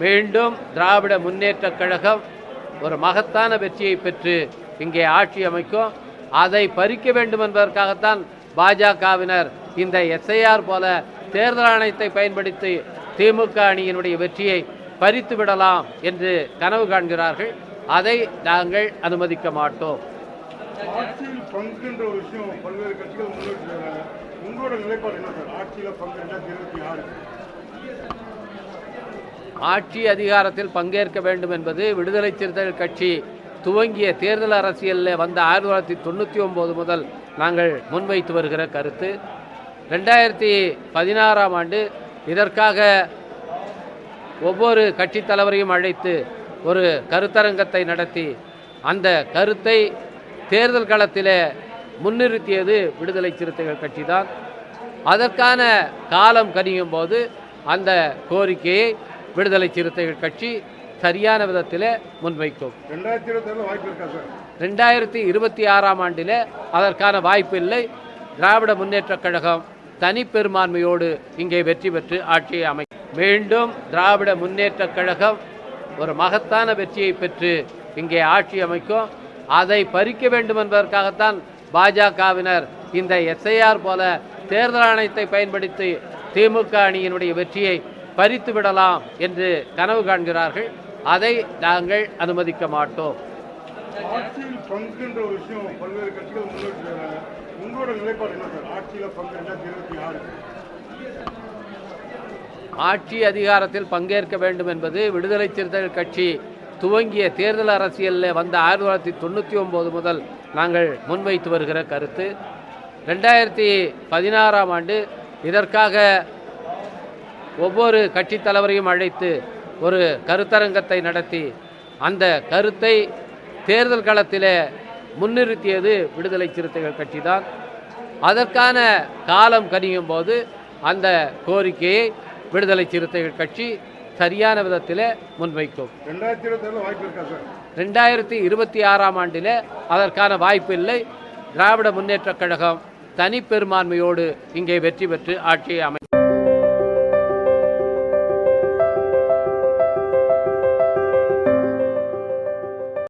மீண்டும் திராவிட முன்னேற்றக் கழகம் ஒரு மகத்தான வெற்றியை பெற்று இங்கே ஆட்சி அமைக்கும். அதை பறிக்க வேண்டும் என்பதற்காகத்தான் பாஜகவினர் இந்த எஸ்ஐஆர் போல தேர்தல் ஆணையத்தை பயன்படுத்தி திமுக அணியினுடைய வெற்றியை பறித்து விடலாம் என்று கனவு காண்கிறார்கள். அதை நாங்கள் அனுமதிக்க மாட்டோம். ஆட்சி அதிகாரத்தில் பங்கேற்க வேண்டும் என்பது விடுதலை சிறுத்தைகள் கட்சி துவங்கிய தேர்தல் அரசியலில் வந்த ஆயிரத்தி தொள்ளாயிரத்தி தொண்ணூற்றி ஒம்பது முதல் நாங்கள் முன்வைத்து வருகிற கருத்து. ரெண்டாயிரத்தி பதினாறாம் ஆண்டு இதற்காக ஒவ்வொரு கட்சித் தலைவரையும் அழைத்து ஒரு கருத்தரங்கத்தை நடத்தி அந்த கருத்தை தேர்தல் களத்தில் முன்னிறுத்தியது விடுதலை சிறுத்தைகள் கட்சி தான் அதற்கான காலம் கனியும் போது அந்த கோரிக்கையை விடுதலை சிறுத்தைகள் கட்சி சரியான விதத்தில் முன்வைக்கும். ரெண்டாயிரத்தி இருபத்தி ஆறாம் ஆண்டில் அதற்கான வாய்ப்பு இல்லை. திராவிட முன்னேற்றக் கழகம் தனிப்பெரும்பான்மையோடு இங்கே வெற்றி பெற்று ஆட்சியை அமை மீண்டும் திராவிட முன்னேற்றக் கழகம் ஒரு மகத்தான வெற்றியை பெற்று இங்கே ஆட்சி அமைக்கும். அதை பறிக்க வேண்டும் என்பதற்காகத்தான் பாஜகவினர் இந்த எஸ்ஐஆர் போல தேர்தல் ஆணையத்தை பயன்படுத்தி திமுக அணியினுடைய வெற்றியை பறித்து விடலாம் என்று கனவு காண்கிறார்கள். அதை நாங்கள் அனுமதிக்க மாட்டோம். ஆட்சி அதிகாரத்தில் பங்கேற்க வேண்டும் என்பது விடுதலை சிறுத்தைகள் கட்சி துவங்கிய தேர்தல் அரசியலில் வந்த ஆயிரத்தி தொள்ளாயிரத்தி தொண்ணூற்றி ஒம்பது முதல் நாங்கள் முன்வைத்து வருகிற கருத்து. ரெண்டாயிரத்தி பதினாறாம் ஆண்டு இதற்காக ஒவ்வொரு கட்சித் தலைவரையும் அழைத்து ஒரு கருத்தரங்கத்தை நடத்தி அந்த கருத்தை தேர்தல் களத்திலே முன்னிறுத்தியது விடுதலை சிறுத்தைகள் கட்சி தான் அதற்கான காலம் கனியும் போது அந்த கோரிக்கையை விடுதலை சிறுத்தைகள் கட்சி சரியான விதத்தில் முன்வைக்கும். ரெண்டாயிரத்தி இருபத்தி ஆறாம் ஆண்டில் அதற்கான வாய்ப்பு இல்லை. திராவிட முன்னேற்றக் கழகம் தனிப்பெரும்பான்மையோடு இங்கே வெற்றி பெற்று ஆட்சியை அமை